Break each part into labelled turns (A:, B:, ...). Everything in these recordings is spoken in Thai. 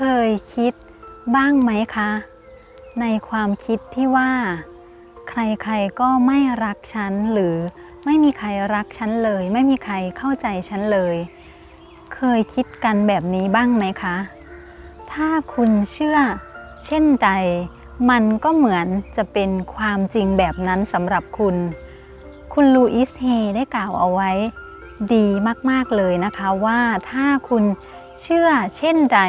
A: เคยคิดบ้างไหมคะ ในความคิดที่ว่า ใครๆก็ไม่รักฉันหรือไม่มีใครรักฉันเลย ไม่มีใครเข้าใจฉันเลย เคยคิดกันแบบนี้บ้างไหมคะ ถ้าคุณเชื่อ เช่นใดมันก็เหมือนจะเป็นความจริงแบบนั้นสำหรับคุณ คุณลูอิสเฮได้กล่าวเอาไว้ ดีมากๆเลยนะคะว่าถ้าคุณเชื่อเช่นใด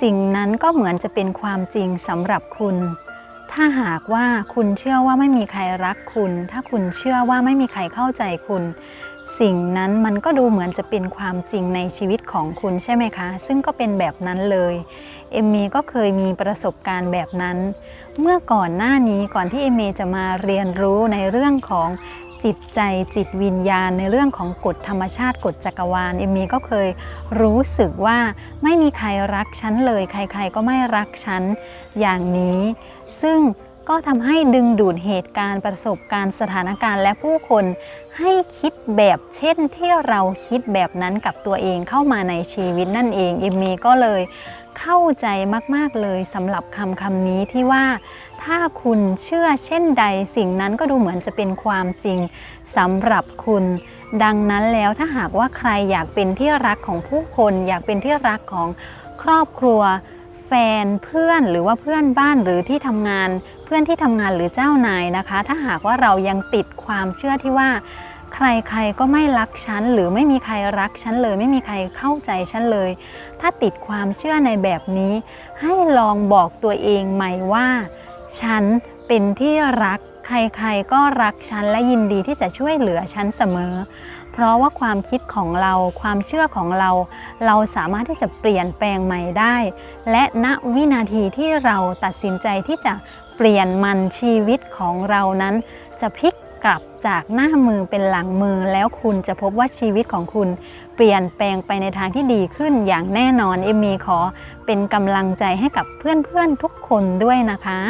A: สิ่งนั้นก็เหมือนจะเป็นความจริงสำหรับคุณ ถ้าหากว่าคุณเชื่อว่าไม่มีใครรักคุณ ถ้าคุณเชื่อว่าไม่มีใครเข้าใจคุณ สิ่งนั้นมันก็ดูเหมือนจะเป็นความจริงในชีวิตของคุณใช่ไหมคะ ซึ่งก็เป็นแบบนั้นเลย เอมมี่ก็เคยมีประสบการณ์แบบนั้น เมื่อก่อนหน้านี้ก่อนที่เอมมี่จะมาเรียนรู้ในเรื่องของ จิตใจจิตวิญญาณในเรื่องของกฎธรรมชาติกฎจักรวาลเอมมี่ก็เคยรู้สึกว่าไม่มีใครรักฉันเลย ใครๆก็ไม่รักฉันอย่างนี้ ซึ่งก็ทำให้ดึงดูดเหตุการณ์ประสบการณ์สถานการณ์และผู้คนให้คิดแบบเช่นที่เราคิดแบบนั้นกับตัวเองเข้ามาในชีวิตนั่นเองเอมมี่ก็เลยเข้าใจมาก ๆ เลยสำหรับคำคำนี้ที่ว่า ถ้าคุณเชื่อเช่นใดสิ่งนั้นก็ดูเหมือนจะเป็นความจริงสำหรับคุณ ดังนั้นแล้วถ้าหากว่าใครอยากเป็นที่รักของผู้คน อยากเป็นที่รักของครอบครัว แฟนเพื่อนหรือว่าเพื่อนบ้านหรือที่ทำงาน เพื่อนที่ทำงานหรือเจ้านายนะคะ ถ้าหากว่าเรายังติดความเชื่อที่ว่าใครๆก็ไม่รักฉันหรือไม่มีใครรักฉันเลย ไม่มีใครเข้าใจฉันเลย ถ้าติดความเชื่อในแบบนี้ ให้ลองบอกตัวเองใหม่ว่า ฉันเป็นที่รักใครๆก็รักฉันและยินดีที่จะช่วยเหลือฉันเสมอ เพราะว่าความคิดของเราความเชื่อของเรา เราสามารถที่จะเปลี่ยนแปลงใหม่ได้ และณวินาทีที่เราตัดสินใจที่จะเปลี่ยนมันชีวิตของเรานั้น จะพลิกกลับจากหน้ามือเป็นหลังมือแล้วคุณจะพบว่าชีวิตของคุณ เปลี่ยนแปลงไปในทางที่ดีขึ้นอย่างแน่นอนเอมมีขอเป็นกำลังใจให้กับเพื่อนๆทุกคนด้วยนะคะ